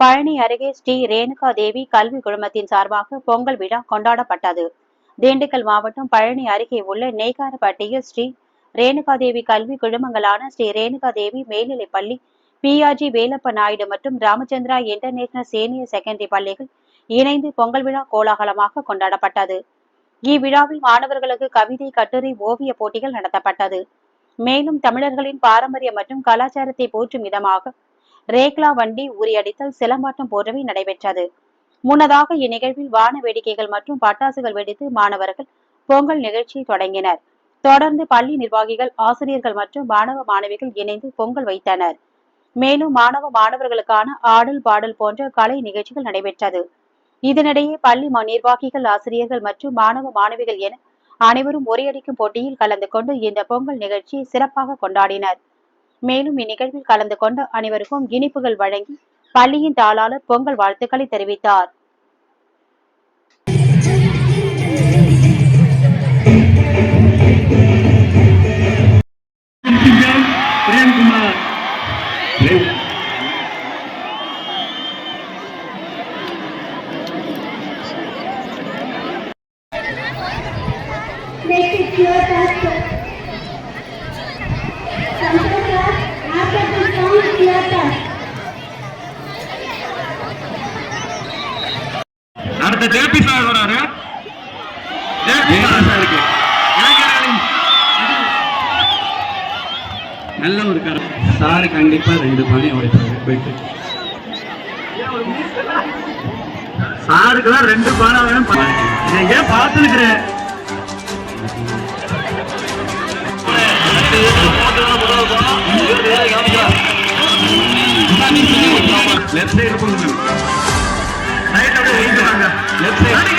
பழனி அருகே ஸ்ரீ ரேணுகா தேவி கல்வி குழுமத்தின் சார்பாக பொங்கல் விழா கொண்டாடப்பட்டது. திண்டுக்கல் மாவட்டம் பழனி அருகே உள்ள நெய்காரப்பட்டியில் ஸ்ரீ ரேணுகாதேவி கல்வி குழுமங்களான ஸ்ரீ ரேணுகாதேவி தேவி பள்ளி பிஆர்ஜி வேலப்ப நாயுடு மற்றும் ராமச்சந்திரா இன்டர்நேஷனல் சீனியர் செகண்டரி பள்ளிகள் இணைந்து பொங்கல் விழா கோலாகலமாக கொண்டாடப்பட்டது. இவ்விழாவில் மாணவர்களுக்கு கவிதை கட்டுரை ஓவிய போட்டிகள் நடத்தப்பட்டது. மேலும் தமிழர்களின் பாரம்பரிய மற்றும் கலாச்சாரத்தை போற்றும் விதமாக ரேக்லா வண்டி உரியடித்தல் சிலம்பாட்டம் போன்றவை நடைபெற்றது. முன்னதாக இந்நிகழ்வில் வான வேடிக்கைகள் மற்றும் பட்டாசுகள் வெடித்து மாணவர்கள் பொங்கல் நிகழ்ச்சியை தொடங்கினர். தொடர்ந்து பள்ளி நிர்வாகிகள் ஆசிரியர்கள் மற்றும் மாணவ மாணவிகள் இணைந்து பொங்கல் வைத்தனர். மேலும் மாணவ மாணவர்களுக்கான ஆடல் பாடல் போன்ற கலை நிகழ்ச்சிகள் நடைபெற்றது. இதனிடையே பள்ளி நிர்வாகிகள் ஆசிரியர்கள் மற்றும் மாணவ மாணவிகள் என அனைவரும் ஒரேயடிக்கும் போட்டியில் கலந்து கொண்டு இந்த பொங்கல் நிகழ்ச்சியை சிறப்பாக கொண்டாடினர். மேலும் இந்நிகழ்வில் கலந்து கொண்ட அனைவருக்கும் இனிப்புகள் வழங்கி பள்ளியின் தாளாளர் பொங்கல் வாழ்த்துக்களை தெரிவித்தார் பிரேம்குமார் பிரேம் your. அடுத்த ஜேபி சார் வராரு நல்ல ஒரு கரு சார் கண்டிப்பா ரெண்டு பணி உடைப்பாரு போயிட்டு சாருக்குலாம் ரெண்டு பாடம் வேணும் ஏன் பார்த்துருக்கிறேன் லெஃப்ட் சைடு போங்க Honey.